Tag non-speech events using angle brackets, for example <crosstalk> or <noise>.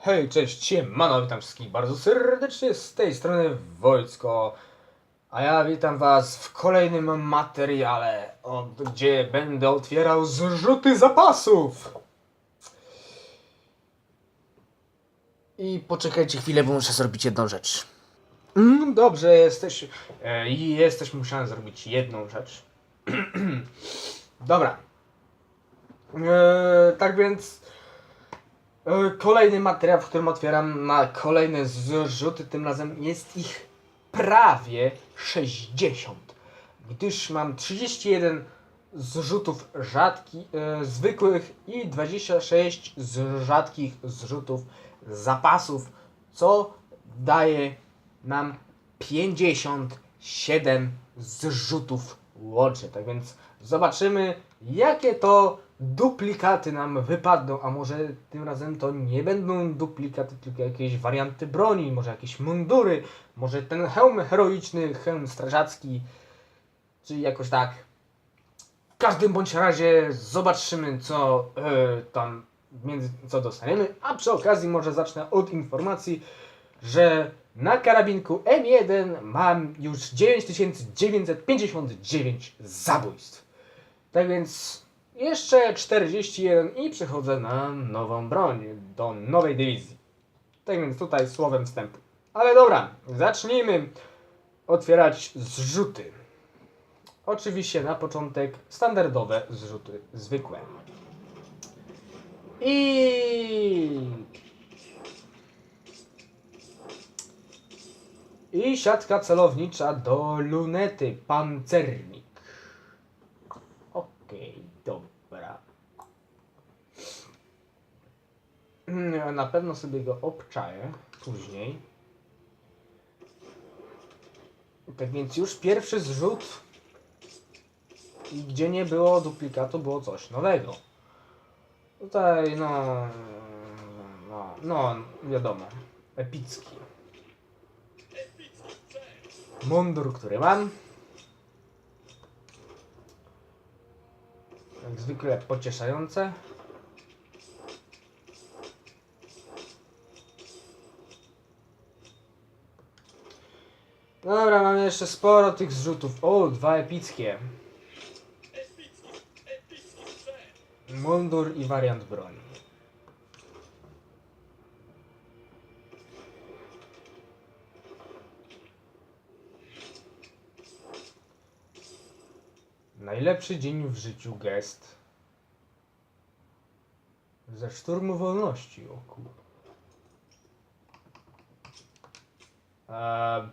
Hej, cześć, siemano, witam wszystkich bardzo serdecznie z tej strony Wojcko. A ja witam was w kolejnym materiale, od, gdzie będę otwierał zrzuty zapasów. I poczekajcie chwilę, bo muszę zrobić jedną rzecz. Mm, dobrze, jesteś. E, jesteś, musiałem zrobić jedną rzecz. <clears throat> Dobra. E, tak więc. E, kolejny materiał, w którym otwieram na kolejne zrzuty. Tym razem jest ich prawie 60. Gdyż mam 31 zrzutów rzadkich, e, zwykłych i 26 z rzadkich zrzutów zapasów, co daje nam 57 zrzutów łącznie. Tak więc zobaczymy, jakie to duplikaty nam wypadną, a może tym razem to nie będą duplikaty, tylko jakieś warianty broni, może jakieś mundury, może ten hełm heroiczny, hełm strażacki, czy jakoś tak. W każdym bądź razie zobaczymy, co e, tam między, co dostaniemy, a przy okazji może zacznę od informacji, że na karabinku M1 mam już 9959 zabójstw. Tak więc jeszcze 41 i przechodzę na nową broń, do nowej dywizji. Tak więc tutaj słowem wstępu. Ale dobra, zacznijmy otwierać zrzuty. Oczywiście na początek standardowe zrzuty zwykłe. I I siatka celownicza do lunety, pancernik. Okej, dobra. Mm, Na pewno sobie go obczaję później. Tak więc już pierwszy zrzut. Gdzie nie było duplikatu, było coś nowego. Tutaj, no. No, no wiadomo. Epicki. Mundur, który mam. Jak zwykle pocieszające. Dobra, mamy jeszcze sporo tych zrzutów. O, dwa epickie. Mundur i wariant broni. Najlepszy dzień w życiu gest. Ze szturmu wolności, o kur... Eee,